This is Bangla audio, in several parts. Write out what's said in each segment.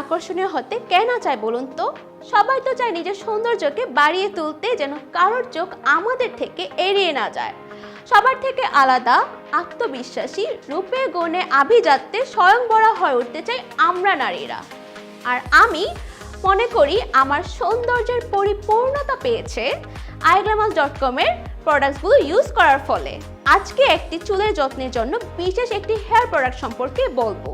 আকর্ষণীয় হতে কে না চায় বলুন তো? সবাই তো চায় নিজের সৌন্দর্যকে বাড়িয়ে তুলতে যেন কারোর চোখ আমাদের থেকে এড়িয়ে না যায়। সবার থেকে আলাদা, আত্মবিশ্বাসী, রূপে গুণে আভিজাত্যে স্বয়ংবরা হয়ে উঠতে চাই আমরা নারীরা। আর আমি মনে করি আমার সৌন্দর্যের পরিপূর্ণতা পেয়েছে আইগ্লামাস ডট কমের প্রোডাক্টসগুলো ইউজ করার ফলে। আজকে একটি চুলের যত্নের জন্য বিশেষ একটি হেয়ার প্রোডাক্ট সম্পর্কে বলব।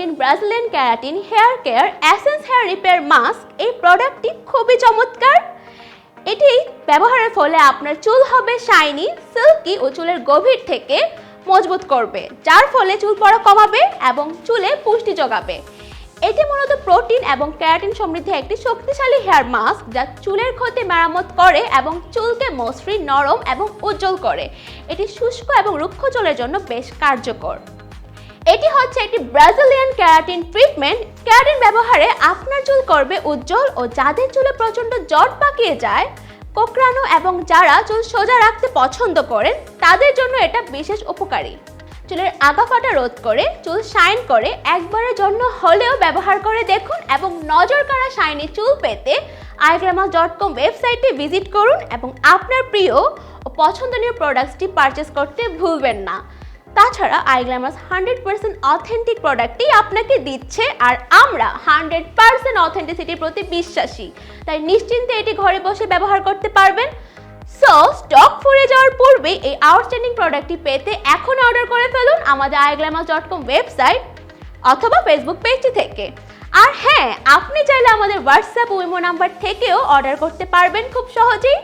Protein Brazilian keratin, hair care essence hair repair mask, এই প্রোডাক্টটি খুবই চমৎকার। এটি ব্যবহারের ফলে আপনার চুল হবে শাইনি, সিল্কি ও চুলের গভীর থেকে মজবুত করবে, যার ফলে চুল পড়া কমাবে এবং চুলে পুষ্টি যোগাবে। এটি মূলত প্রোটিন এবং ক্যারাটিন সমৃদ্ধ একটি শক্তিশালী হেয়ার মাস্ক যা চুলের ক্ষতি মেরামত করে এবং চুলকে মসৃণ, নরম এবং উজ্জ্বল করে। এটি শুষ্ক এবং রুক্ষ চুলের জন্য বেশ কার্যকর। হচ্ছে একটি ব্রাজিলিয়ান ক্যারাটিন ট্রিটমেন্ট ক্যারাটিন ব্যবহারে আপনার চুল করবে উজ্জ্বল ও যাদের চুলে প্রচণ্ড জট পাকিয়ে যায়, কোকড়ানো এবং যারা চুল সোজা রাখতে পছন্দ করেন, তাদের জন্য এটা বিশেষ উপকারী। চুলের আগা ফাটা রোধ করে, চুল শাইন করে একবারের জন্য হলেও ব্যবহার করে দেখুন এবং নজর কাড়া শাইনি চুল পেতে আইগ্রামাস ডট কম ওয়েবসাইটে ভিজিট করুন এবং আপনার প্রিয় ও পছন্দনীয় প্রোডাক্টসটি পারচেস করতে ভুলবেন না। তাছাড়া আইগ্ল্যামাস হান্ড্রেড পার্সেন্ট অথেন্টিক প্রোডাক্টই আপনাকে দিচ্ছে আর আমরা হান্ড্রেড পার্সেন্ট অথেন্টিসিটির প্রতি বিশ্বাসী। তাই নিশ্চিন্তে এটি ঘরে বসে ব্যবহার করতে পারবেন। সো স্টক ফুরিয়ে যাওয়ার পূর্বে এই আউটস্ট্যান্ডিং প্রোডাক্টটি পেতে এখন অর্ডার করে ফেলুন আমাদের আইগ্ল্যামাস ডট কম ওয়েবসাইট অথবা ফেসবুক পেজটি থেকে। আর হ্যাঁ আপনি চাইলে আমাদের হোয়াটসঅ্যাপ উইমো নাম্বার থেকেও অর্ডার করতে পারবেন খুব সহজেই।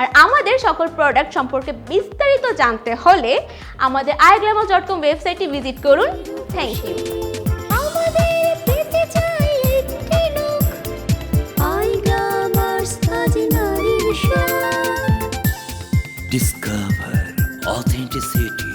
আর আমাদের সকল প্রোডাক্ট সম্পর্কে বিস্তারিত জানতে হলে আমাদের আইগ্লামাস ডট কম ওয়েবসাইটটি ভিজিট করুন থ্যাংক ইউ Discover পেতে